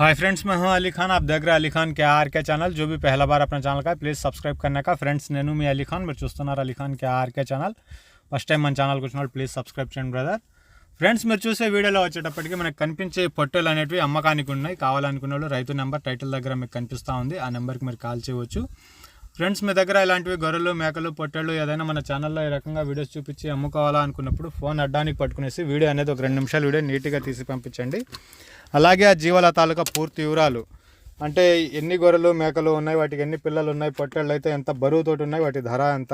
Hi friends मैं हूं अली खान आप देख रहे हैं अली खान के आर के ఛానల్ जो भी पहला बार अपना ఛానల్ का ప్లీజ్ సబ్స్క్రైబ్ करने का ఫ్రెండ్స్ నేను మీ అలీ ఖాన్ మీరు చూస్తున్నారు Ali Khan K RK channel first time మన ఛానల్కి వచ్చిన వాళ్ళు ప్లీజ్ సబ్స్క్రైబ్ చేయండి బ్రదర్ ఫ్రెండ్స్ మీరు చూసే వీడియోలో వచ్చేటప్పటికి మనకు కనిపించే పొట్టెలు అనేటివి అమ్మకానికి ఉన్నాయి కావాలనుకున్న వాళ్ళు రైతు నెంబర్ టైటిల్ దగ్గర మీకు కనిపిస్తూ ఉంది ఆ నెంబర్కి మీరు కాల్ చేయవచ్చు ఫ్రెండ్స్ మీ దగ్గర ఇలాంటివి గొర్రెలు మేకలు పొట్టెళ్ళు ఏదైనా మన ఛానల్లో ఈ రకంగా వీడియోస్ చూపించి అమ్ముకోవాలా అనుకున్నప్పుడు ఫోన్ అడ్డానికి పట్టుకునేసి వీడియో అనేది ఒక రెండు నిమిషాలు వీడియో నీట్గా తీసి పంపించండి అలాగే ఆ జీవాల తాలూకా పూర్తి వివరాలు. అంటే ఎన్ని గొర్రెలు మేకలు ఉన్నాయి వాటికి ఎన్ని పిల్లలు ఉన్నాయి పొట్టేళ్ళు అయితే ఎంత బరువుతోటి ఉన్నాయి వాటి ధర ఎంత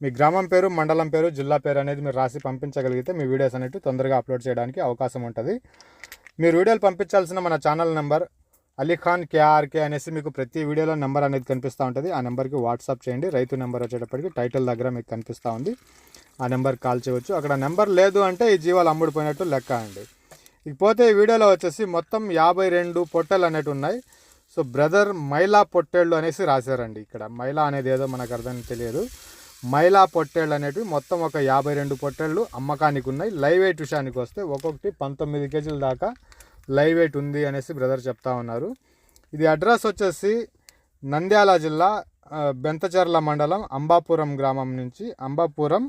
మీ గ్రామం పేరు మండలం పేరు జిల్లా పేరు అనేది మీరు రాసి పంపించగలిగితే మీ వీడియోస్ అనేవి తొందరగా అప్లోడ్ చేయడానికి అవకాశం ఉంటుంది. మీరు వీడియోలు పంపించాల్సిన మన ఛానల్ నెంబర్ అలీఖాన్ కేఆర్కే అనేసి మీకు ప్రతి వీడియోలో నెంబర్ అనేది కనిపిస్తూ ఉంటుంది. ఆ నెంబర్కి వాట్సాప్ చేయండి. రైతు నెంబర్ వచ్చేటప్పటికి టైటిల్ దగ్గర మీకు కనిపిస్తూ ఉంది. ఆ నెంబర్కి కాల్ చేయవచ్చు. అక్కడ నెంబర్ లేదు అంటే ఈ జీవాలు అమ్ముడిపోయినట్టు లెక్క అండి. ఇకపోతే ఈ వీడియోలో వచ్చేసి మొత్తం యాభై రెండు పొట్టెలు అనేవి ఉన్నాయి. సో బ్రదర్ మైలా పొట్టేళ్ళు అనేసి రాశారండి ఇక్కడ. మైలా అనేది ఏదో మనకు అర్థం తెలియదు. మైలా పొట్టేళ్ళు అనేటివి మొత్తం ఒక యాభై రెండు పొట్టేళ్ళు అమ్మకానికి ఉన్నాయి. లైవ్ వెయిట్ విషయానికి వస్తే ఒక్కొక్కటి పంతొమ్మిది కేజీల దాకా లైవ్ వెయిట్ ఉంది అనేసి బ్రదర్ చెప్తా ఉన్నారు. ఇది అడ్రస్ వచ్చేసి నంద్యాల జిల్లా బెంతచర్ల మండలం అంబాపురం గ్రామం నుంచి అంబాపురం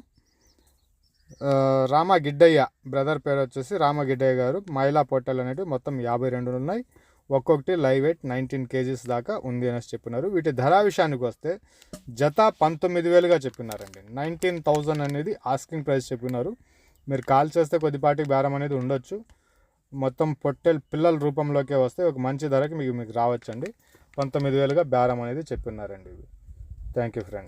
రామగిడ్డయ్య బ్రదర్ పేరు వచ్చేసి రామగిడ్డయ్య గారు. మైలా పొట్టెలు అనేవి మొత్తం యాభై రెండు ఉన్నాయి. ఒక్కొక్కటి లైవ్ వెయిట్ నైన్టీన్ కేజీస్ దాకా ఉంది అనేసి చెప్పినారు. వీటి ధర విషయానికి వస్తే జత పంతొమ్మిది వేలుగా చెప్పినారండి. నైన్టీన్ థౌజండ్ అనేది ఆస్కింగ్ ప్రైస్ చెప్పినారు. మీరు కాల్ చేస్తే కొద్దిపాటి బేరం అనేది ఉండొచ్చు. మొత్తం పొట్టెల్ పిల్లల రూపంలోకే వస్తే ఒక మంచి ధరకి మీకు మీకు రావచ్చండి. పంతొమ్మిది వేలుగా బేరం అనేది చెప్పినారండి ఇవి. Thank you friend.